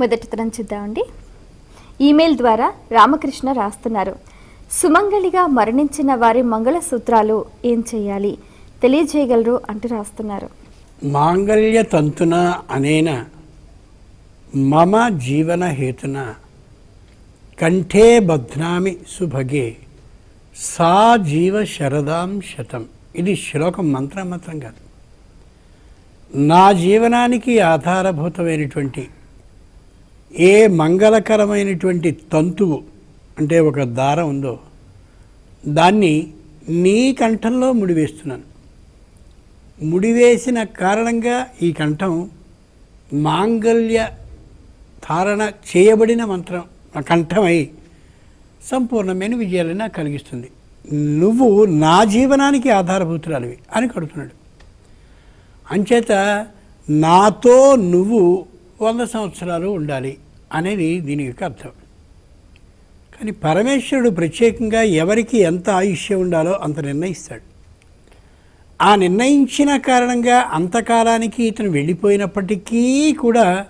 మొదటి తరం చూద్దామండి. ఈమెయిల్ ద్వారా రామకృష్ణ రాస్తున్నారు. సుమంగళిగా మరణించిన వారి మంగళసూత్రాలు ఏం చేయాలి? తెలియజేయగలరు అంటూ రాస్తున్నారు. మాంగళ్య తంతున అనేన మమ జీవన హేతున కంఠే బధ్నామి సుభగే సా జీవ శరదాం శతం. ఇది శ్లోకం మంత్రం కాదు. నా జీవనానికి ఆధారభూతమైనటువంటి ఏ మంగళకరమైనటువంటి తంతువు అంటే ఒక దారం ఉందో దాన్ని నీ కంఠంలో ముడివేస్తున్నాను. ముడివేసిన కారణంగా ఈ కంఠం మాంగళ్య ధారణ చేయబడిన మంత్రం కంఠమై సంపూర్ణమైన విజయాలను నాకు కలిగిస్తుంది. నువ్వు నా జీవనానికి ఆధారభూతురాలివి అని కడుతున్నాడు. అంచేత నాతో నువ్వు వంద సంవత్సరాలు ఉండాలి. అనేది దీని యొక్క అర్థం. కానీ పరమేశ్వరుడు ప్రత్యేకంగా ఎవరికి ఎంత ఆయుష్యం ఉండాలో అంత నిర్ణయిస్తాడు. ఆ నిర్ణయించిన కారణంగా అంతకాలానికి ఇతను వెళ్ళిపోయినప్పటికీ కూడా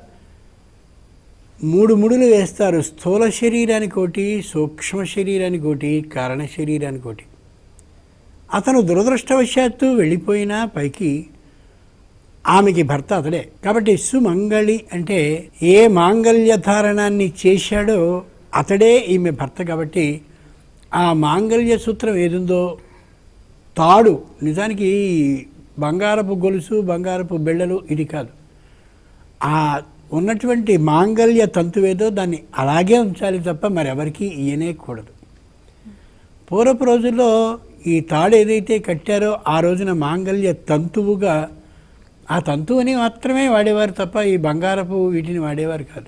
మూడు ముడులు వేస్తారు. స్థూల శరీరానికి ఒకటి సూక్ష్మ శరీరానికి ఒకటి కారణ శరీరానికి ఒకటి. అతను దురదృష్టవశాత్తు వెళ్ళిపోయినా పైకి ఆమెకి భర్త అతడే. కాబట్టి సుమంగళి అంటే ఏ మాంగళ్య ధారణాన్ని చేశాడో అతడే ఈమె భర్త కాబట్టి ఆ మాంగళ్య సూత్రం ఏదుందో తాడు. నిజానికి బంగారపు గొలుసు బంగారపు బిళ్ళలు ఇది కాదు. ఆ ఉన్నటువంటి మాంగళ్య తంతువేదో దాన్ని అలాగే ఉంచాలి తప్ప మరెవరికి ఇయనేకూడదు పూర్వపు రోజుల్లో ఈ తాడు ఏదైతే కట్టారో ఆ రోజున మాంగళ్య తంతువుగా ఆ తంతువుని మాత్రమే వాడేవారు తప్ప ఈ బంగారపు వీటిని వాడేవారు కాదు.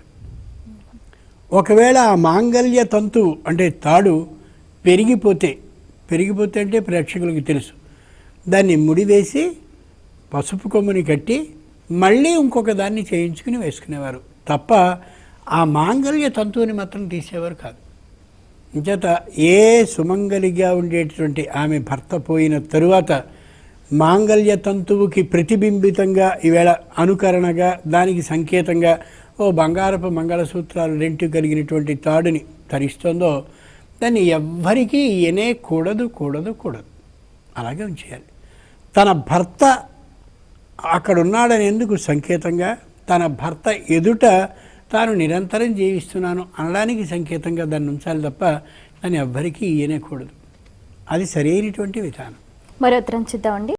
ఒకవేళ ఆ మాంగల్య తంతువు అంటే తాడు పెరిగిపోతే పెరిగిపోతే అంటే ప్రేక్షకులకి తెలుసు. దాన్ని ముడివేసి పసుపు కొమ్ముని కట్టి మళ్ళీ ఇంకొక దాన్ని చేయించుకుని వేసుకునేవారు. తప్ప ఆ మాంగల్య తంతువుని మాత్రం తీసేవారు కాదు. చేత ఏ సుమంగలిగా ఉండేటటువంటి ఆమె భర్త పోయిన తరువాత మాంగళ్య తంతువుకి ప్రతిబింబితంగా ఈవేళ అనుకరణగా దానికి సంకేతంగా ఓ బంగారపు మంగళసూత్రాలు రెండు కలిగినటువంటి తాడుని ధరిస్తుందో దాన్ని ఎవ్వరికీ ఇయనే కూడదు కూడదు కూడదు. అలాగే ఉంచేయాలి. తన భర్త అక్కడ ఉన్నాడనేందుకు సంకేతంగా? తన భర్త ఎదుట తాను నిరంతరం జీవిస్తున్నాను అనడానికి సంకేతంగా దాన్ని ఉంచాలి తప్ప దాన్ని ఎవ్వరికీ ఇయనేకూడదు అది సరైనటువంటి విధానం. మరో ఉత్తరం చూద్దామండి.